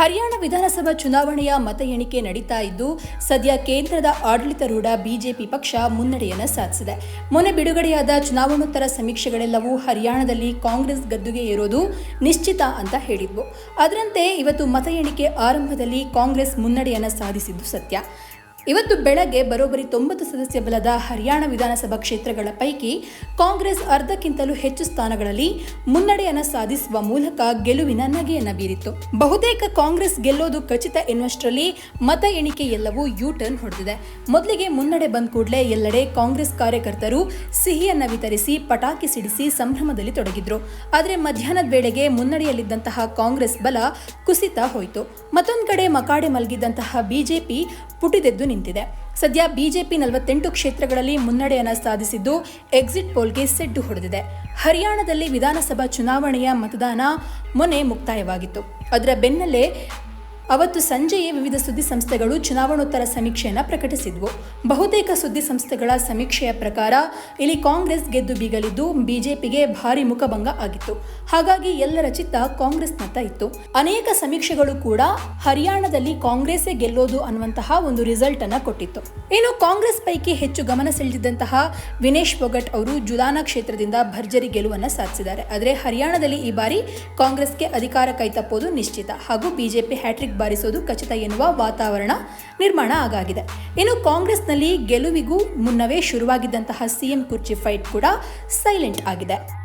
ಹರಿಯಾಣ ವಿಧಾನಸಭಾ ಚುನಾವಣೆಯ ಮತ ಎಣಿಕೆ ನಡೀತಾ ಇದ್ದು, ಸದ್ಯ ಕೇಂದ್ರದ ಆಡಳಿತಾರೂಢ ಬಿಜೆಪಿ ಪಕ್ಷ ಮುನ್ನಡೆಯನ್ನು ಸಾಧಿಸಿದೆ. ಮೊನ್ನೆ ಬಿಡುಗಡೆಯಾದ ಚುನಾವಣೋತ್ತರ ಸಮೀಕ್ಷೆಗಳೆಲ್ಲವೂ ಹರಿಯಾಣದಲ್ಲಿ ಕಾಂಗ್ರೆಸ್ ಗದ್ದುಗೆ ಏರೋದು ನಿಶ್ಚಿತ ಅಂತ ಹೇಳಿದ್ವು. ಅದರಂತೆ ಇವತ್ತು ಮತ ಎಣಿಕೆ ಆರಂಭದಲ್ಲಿ ಕಾಂಗ್ರೆಸ್ ಮುನ್ನಡೆಯನ್ನು ಸಾಧಿಸಿದ್ದು ಸತ್ಯ. ಇವತ್ತು ಬೆಳಗ್ಗೆ ಬರೋಬ್ಬರಿ ತೊಂಬತ್ತು ಸದಸ್ಯ ಬಲದ ಹರಿಯಾಣ ವಿಧಾನಸಭಾ ಕ್ಷೇತ್ರಗಳ ಪೈಕಿ ಕಾಂಗ್ರೆಸ್ ಅರ್ಧಕ್ಕಿಂತಲೂ ಹೆಚ್ಚು ಸ್ಥಾನಗಳಲ್ಲಿ ಮುನ್ನಡೆಯನ್ನು ಸಾಧಿಸುವ ಮೂಲಕ ಗೆಲುವಿನ ನಗೆಯನ್ನು ಬೀರಿತ್ತು. ಬಹುತೇಕ ಕಾಂಗ್ರೆಸ್ ಗೆಲ್ಲೋದು ಖಚಿತ ಎನ್ನುವಷ್ಟರಲ್ಲಿ ಮತ ಎಣಿಕೆ ಎಲ್ಲವೂ ಯೂ ಟರ್ನ್ ಹೊಡೆದಿದೆ. ಮೊದಲಿಗೆ ಮುನ್ನಡೆ ಬಂದ ಕೂಡಲೇ ಎಲ್ಲೆಡೆ ಕಾಂಗ್ರೆಸ್ ಕಾರ್ಯಕರ್ತರು ಸಿಹಿಯನ್ನು ವಿತರಿಸಿ ಪಟಾಕಿ ಸಿಡಿಸಿ ಸಂಭ್ರಮದಲ್ಲಿ ತೊಡಗಿದ್ರು. ಆದರೆ ಮಧ್ಯಾಹ್ನದ ವೇಳೆಗೆ ಮುನ್ನಡೆಯಲ್ಲಿದ್ದಂತಹ ಕಾಂಗ್ರೆಸ್ ಬಲ ಕುಸಿತ ಹೋಯಿತು. ಮತ್ತೊಂದು ಕಡೆ ಮಕಾಡೆ ಮಲಗಿದ್ದಂತಹ ಬಿಜೆಪಿ ಪುಟಿದೆದ್ದು ನಿಂತಿದೆ. ಸದ್ಯ ಬಿಜೆಪಿ ನಲವತ್ತೆಂಟು ಕ್ಷೇತ್ರಗಳಲ್ಲಿ ಮುನ್ನಡೆಯನ್ನು ಸಾಧಿಸಿದ್ದು ಎಕ್ಸಿಟ್ ಪೋಲ್ಗೆ ಸೆಡ್ಡು ಹೊಡೆದಿದೆ. ಹರಿಯಾಣದಲ್ಲಿ ವಿಧಾನಸಭಾ ಚುನಾವಣೆಯ ಮತದಾನ ಮೊನ್ನೆ ಮುಕ್ತಾಯವಾಗಿತ್ತು. ಅದರ ಬೆನ್ನಲ್ಲೇ ಅವತ್ತು ಸಂಜೆಯೇ ವಿವಿಧ ಸುದ್ದಿ ಸಂಸ್ಥೆಗಳು ಚುನಾವಣೋತ್ತರ ಸಮೀಕ್ಷೆಯನ್ನು ಪ್ರಕಟಿಸಿದ್ವು. ಬಹುತೇಕ ಸುದ್ದಿ ಸಂಸ್ಥೆಗಳ ಸಮೀಕ್ಷೆಯ ಪ್ರಕಾರ, ಇಲ್ಲಿ ಕಾಂಗ್ರೆಸ್ ಗೆದ್ದು ಬೀಗಲಿದ್ದು ಬಿಜೆಪಿಗೆ ಭಾರಿ ಮುಖಭಂಗ ಆಗಿತ್ತು. ಹಾಗಾಗಿ ಎಲ್ಲರ ಚಿತ್ತ ಕಾಂಗ್ರೆಸ್ನತ್ತ ಇತ್ತು. ಅನೇಕ ಸಮೀಕ್ಷೆಗಳು ಕೂಡ ಹರಿಯಾಣದಲ್ಲಿ ಕಾಂಗ್ರೆಸ್ಸೇ ಗೆಲ್ಲೋದು ಅನ್ನುವಂತಹ ಒಂದು ರಿಸಲ್ಟ್ ಅನ್ನ ಕೊಟ್ಟಿತ್ತು. ಇನ್ನು ಕಾಂಗ್ರೆಸ್ ಪೈಕಿ ಹೆಚ್ಚು ಗಮನ ಸೆಳೆದಿದ್ದಂತಹ ವಿನೇಶ್ ಫೊಗಟ್ ಅವರು ಜುಲಾನಾ ಕ್ಷೇತ್ರದಿಂದ ಭರ್ಜರಿ ಗೆಲುವನ್ನು ಸಾಧಿಸಿದ್ದಾರೆ. ಆದರೆ ಹರಿಯಾಣದಲ್ಲಿ ಈ ಬಾರಿ ಕಾಂಗ್ರೆಸ್ಗೆ ಅಧಿಕಾರ ಕೈತಪ್ಪೋದು ನಿಶ್ಚಿತ. ಹಾಗೂ ಬಿಜೆಪಿ ಹ್ಯಾಟ್ರಿಕ್ ಬಾರಿಸೋದು ಖಚಿತ ಎನ್ನುವ ವಾತಾವರಣ ನಿರ್ಮಾಣ ಆಗಾಗಿದೆ. ಇನ್ನು ಕಾಂಗ್ರೆಸ್ನಲ್ಲಿ ಗೆಲುವಿಗೂ ಮುನ್ನವೇ ಶುರುವಾಗಿದ್ದಂತಹ ಸಿಎಂ ಕುರ್ಚಿ ಫೈಟ್ ಕೂಡ ಸೈಲೆಂಟ್ ಆಗಿದೆ.